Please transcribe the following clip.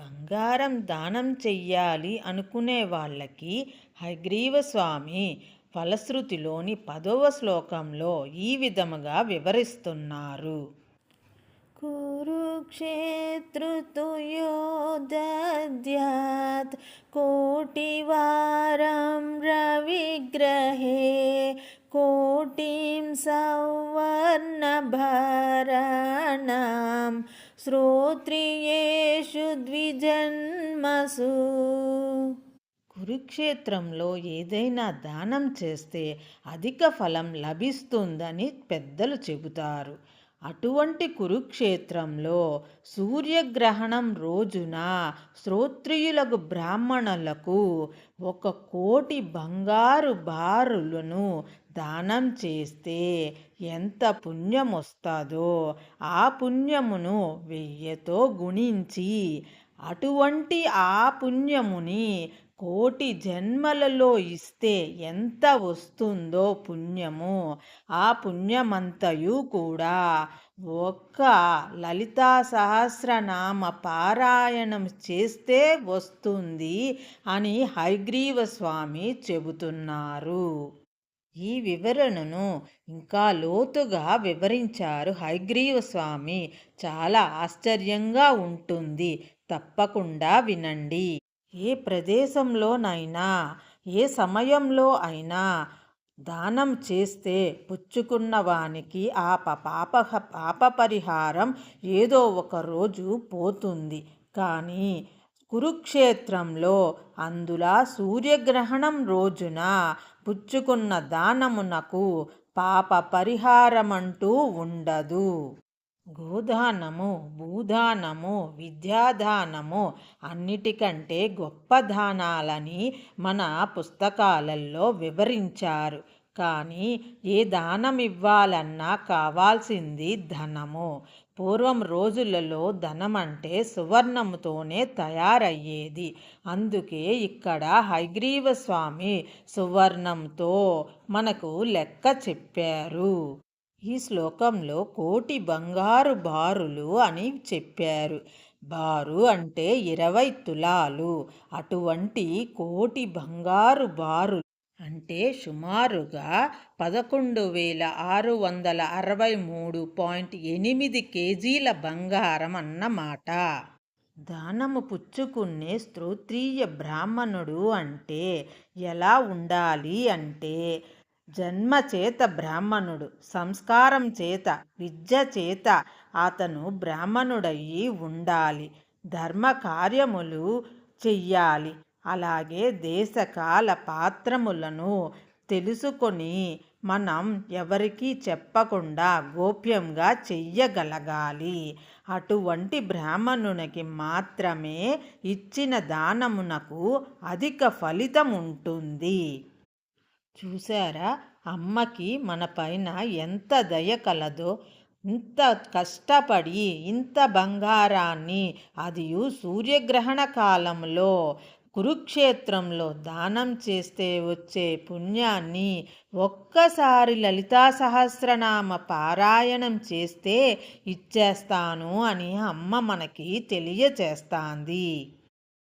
బంగారం దానం చెయ్యాలి అనుకునే వాళ్ళకి హైగ్రీవస్వామి ఫలశ్రుతిలోని పదవ శ్లోకంలో ఈ విధముగా వివరిస్తున్నారు. కురుక్షేత్రుతుయోద్యాత్ కోటివారం రవిగ్రహే కోటిం సౌవర్ణభరణం శ్రోత్రియేషు ద్విజన్మసు. కురుక్షేత్రంలో ఏదైనా దానం చేస్తే అధిక ఫలం లభిస్తుందని పెద్దలు చెబుతారు. అటువంటి కురుక్షేత్రంలో సూర్యగ్రహణం రోజున శ్రోత్రియులకు బ్రాహ్మణులకు ఒక కోటి బంగారు బారులను దానం చేస్తే ఎంత పుణ్యం వస్తుందో ఆ పుణ్యమును వెయ్యతో గుణించి అటువంటి ఆ పుణ్యముని కోటి జన్మలలో ఇస్తే ఎంత వస్తుందో పుణ్యము. ఆ పుణ్యమంతయు కూడా. ఒక్క లలితా సహస్రనామ పారాయణం చేస్తే వస్తుంది అని హైగ్రీవ స్వామి చెబుతున్నారు. ఈ వివరణను ఇంకా లోతుగా వివరించారు హైగ్రీవ స్వామి. చాలా ఆశ్చర్యంగా ఉంటుంది. తప్పకుండా వినండి. ఏ ప్రదేశంలోనైనా ఏ సమయంలో అయినా దానం చేస్తే పుచ్చుకున్న వానికి ఆ పాప పాప పరిహారం ఏదో ఒక రోజు పోతుంది. కానీ కురుక్షేత్రంలో అందులా సూర్యగ్రహణం రోజున పుచ్చుకున్న దానమునకు పాప పరిహారమంటూ ఉండదు. గోదానము భూదానము విద్యాదానము అన్నిటికంటే గొప్ప దానాలని మన పుస్తకాలలో వివరించారు. కానీ ఏ దానం ఇవ్వాలన్నా కావాల్సింది ధనము. పూర్వం రోజులలో ధనం అంటే సువర్ణముతోనే తయారయ్యేది. అందుకే ఇక్కడ హైగ్రీవ స్వామి సువర్ణంతో మనకు లెక్క చెప్పారు. ఈ శ్లోకంలో కోటి బంగారు బారులు అని చెప్పారు. బారు అంటే ఇరవై తులాలు. అటువంటి కోటి బంగారు బారు అంటే సుమారుగా పదకొండు వేల ఆరు వందల అరవై మూడు పాయింట్ ఎనిమిది కేజీల బంగారం అన్నమాట. దానము పుచ్చుకునే స్తోత్రీయ బ్రాహ్మణుడు అంటే ఎలా ఉండాలి అంటే జన్మ చేత బ్రాహ్మణుడు సంస్కారం చేత విద్య చేత అతను బ్రాహ్మణుడయ్యి ఉండాలి. ధర్మ కార్యములు చెయ్యాలి. అలాగే దేశకాల పాత్రములను తెలుసుకొని మనం ఎవరికీ చెప్పకుండా గోప్యంగా చెయ్యగలగాలి. అటువంటి బ్రాహ్మణునికి మాత్రమే ఇచ్చిన దానమునకు అధిక ఫలితం ఉంటుంది చూసారా అమ్మకి మన పైన ఎంత దయ కలదో ఇంత కష్టపడి ఇంత బంగారాన్ని అది సూర్యగ్రహణ కాలంలో కురుక్షేత్రంలో దానం చేస్తే వచ్చే పుణ్యాన్ని ఒక్కసారి లలితా సహస్రనామ పారాయణం చేస్తే ఇచ్చేస్తాను అని అమ్మ మనకి తెలియచేస్తాంది.